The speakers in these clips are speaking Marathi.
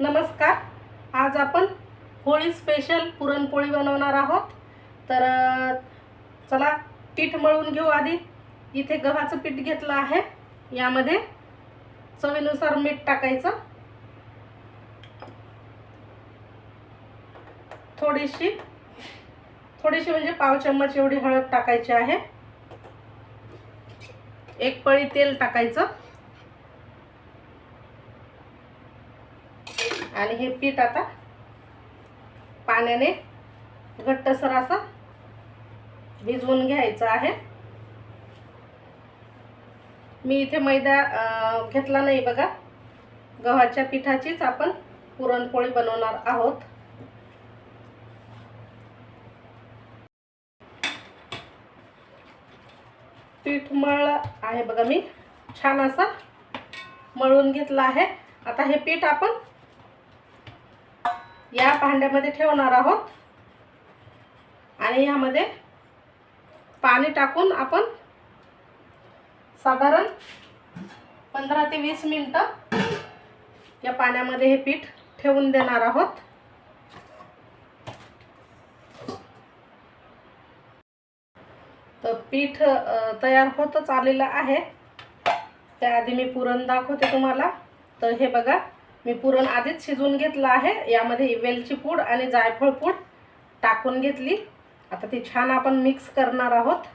नमस्कार. आज आपण होळी स्पेशल पुरणपोळी बनवणार आहोत. तर चला पीठ मळून घेऊ आधी. इथे गव्हाचं पीठ घेतलं आहे. यामध्ये चवीनुसार मीठ टाकायचं. थोडीशी थोडीशी म्हणजे पाव चम्मच एवढी हळद टाकायची आहे. एक पळी तेल टाकायचं. आणि हे पीठ आता पाण्याने घट्टसर असं भिजवून घ्यायचं आहे. मी इथे मैदा घेतला नाही बघा. गव्हाच्या पिठाचीच आपण पुरणपोळी बनवणार आहोत. पीठ मळलं आहे बघा मी. छान असं मळून घेतलं आहे. आता हे पीठ आपण या भांड्यामध्ये ठेवणार आहोत. आणि यामध्ये पाणी टाकून आपण साधारण पंधरा ते वीस मिनटं या पाण्यामध्ये हे पीठ ठेवून देणार आहोत. तर पीठ तयार होतच आलेलं आहे. त्याआधी मी पुरण दाखवते तुम्हाला. तर हे बघा. मी पुरण आधीच शिजवून घेतलं आहे. यामध्ये वेलची पूड आणि जायफळ पूड टाकून घेतली. आता ती छान आपण मिक्स करणार आहोत.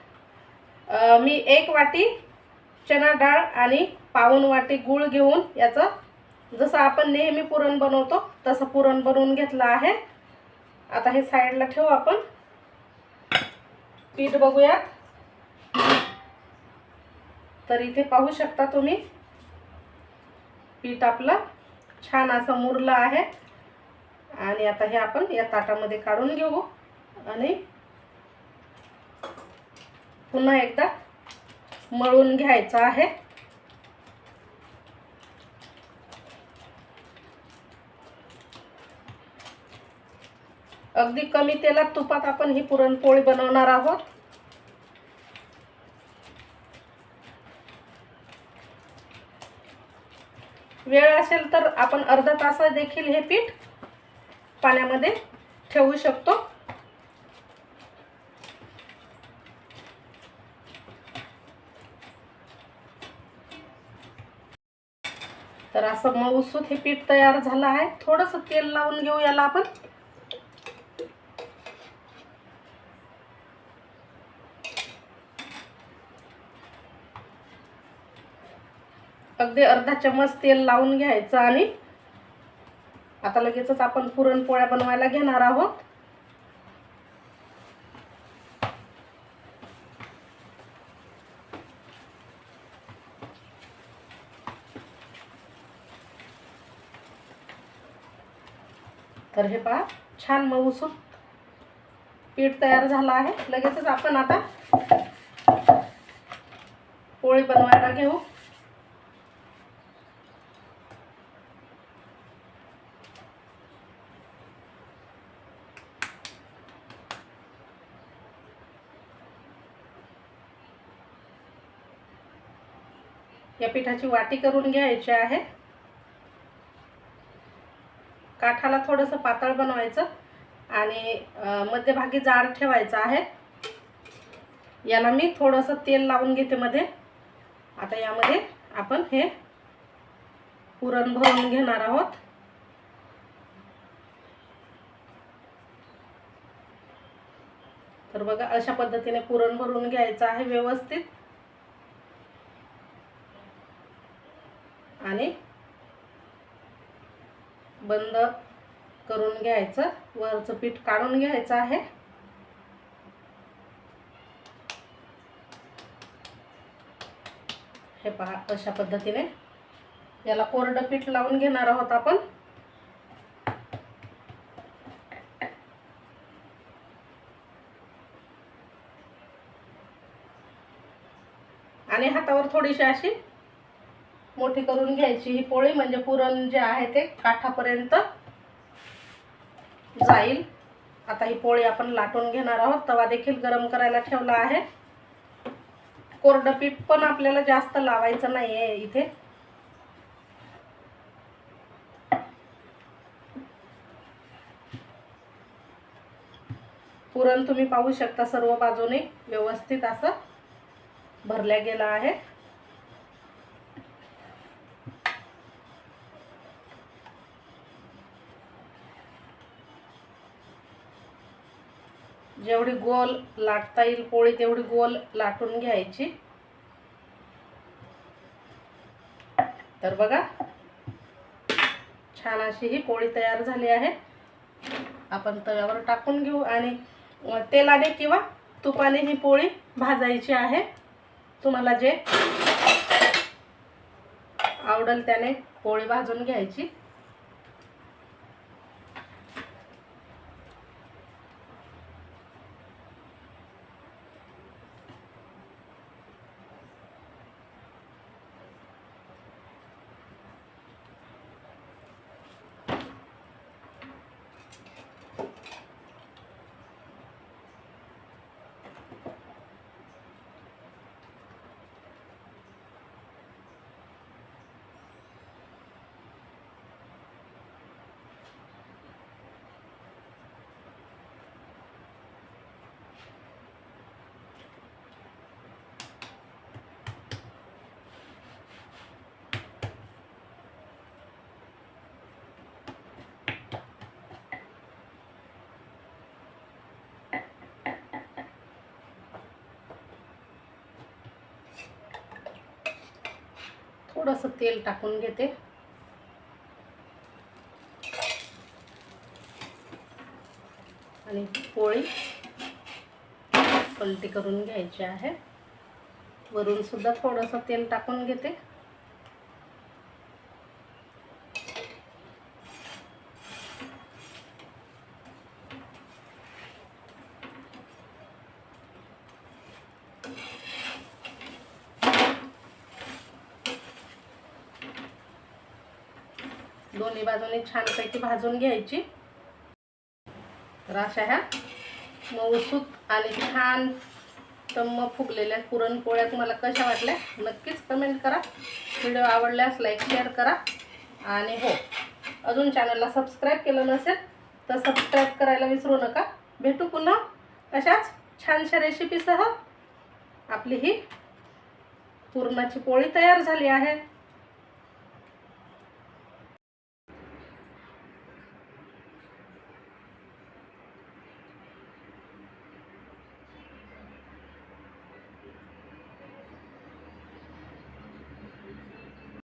मी एक वाटी चना डाळ आणि पाऊन वाटी गूळ घेऊन याचं जसं आपण नेहमी पुरण बनवतो तसं पुरण बनवून घेतलं आहे. आता हे साईडला ठेवू आपण. पीठ बघूयात. तर इथे पाहू शकता तुम्ही. पीठ आपलं छान असं मुरलं आहे. आणि आता हे आपण या ताटामध्ये काढून घेऊ. आणि पुन्हा एकदा मळून घ्यायचं आहे. अगदी कमी तेलात तुपात आपण ही पुरणपोळी बनवणार आहोत. वेळ असेल तर आपण अर्धा तास देखील हे पीठ पाण्यामध्ये ठेवू शकतो. तर असं मऊसूत हे पीठ तयार झालं आहे. थोडंसं तेल लावून घेऊ याला आपण. अगदी अर्धा चम्मच तेल लावून घ्यायचं आणि आता लगेचच आपण पुरणपोळ्या बनवायला घेणार आहोत. तर हे पहा छान मऊसूत पीठ तयार झालं आहे. लगेचच आपण आता पोळी बनवायला घेऊ. या पिठाची वाटी करून घ्यायची आहे. काठाला थोडंसं पातळ बनवायचं आणि मध्यभागी जाड ठेवायचं आहे. याला मी थोडंसं तेल लावून घेते मध्ये. आता यामध्ये आपण हे पुरण भरून घेणार आहोत. तर बघा अशा पद्धतीने पुरण भरून घ्यायचं आहे व्यवस्थित. आणि बंद करून घ्यायचं. वरचं पीठ काढून घ्यायचं आहे. हे पहा अशा पद्धतीने याला कोरडं पीठ लावून घेणार आहोत आपण. आणि हातावर थोडीशी अशी मोठी करून घ्यायची. ही पोळी म्हणजे पुरण जे आहे ते काठापर्यंत जाईल. आता ही पोळी आपण लाटून घेणार आहोत. तवा देखील गरम करायला ठेवला आहे. कोरडं पीठ पण आपल्याला जास्त लावायचं नाही आहे इथे. पुरण तुम्ही पाहू शकता सर्व बाजूने व्यवस्थित असं भरल्या गेलं आहे. जेवढी गोल लाटता येईल पोळी तेवढी गोल लाटून घ्यायची. तर बघा छान अशी ही पोळी तयार झाली आहे. आपण तव्यावर टाकून घेऊ आणि तेलाने किंवा तुपाने ही पोळी भाजायची आहे. तुम्हाला जे आवडेल त्याने पोळी भाजून घ्यायची. थोडंसं तेल टाकून घेते. आणि पोळी पलटी करून घ्यायची आहे. वरून सुद्धा थोडंसं तेल टाकून घेते. दोन्ही बाजूने छानपैकी भाजून घ्यायची. तर अशा ह्या मऊसूत आणि छान टम्म फुगलेल्या पुरणपोळ्या तुम्हाला कशा वाटल्या नक्कीच कमेंट करा. व्हिडिओ आवडल्यास लाईक शेअर करा. आणि हो अजून चॅनलला सबस्क्राईब केलं नसेल तर सबस्क्राईब करायला विसरू नका. भेटू पुन्हा अशाच छानशा रेसिपीसह आपली ही पुरणाची पोळी तयार झाली आहे.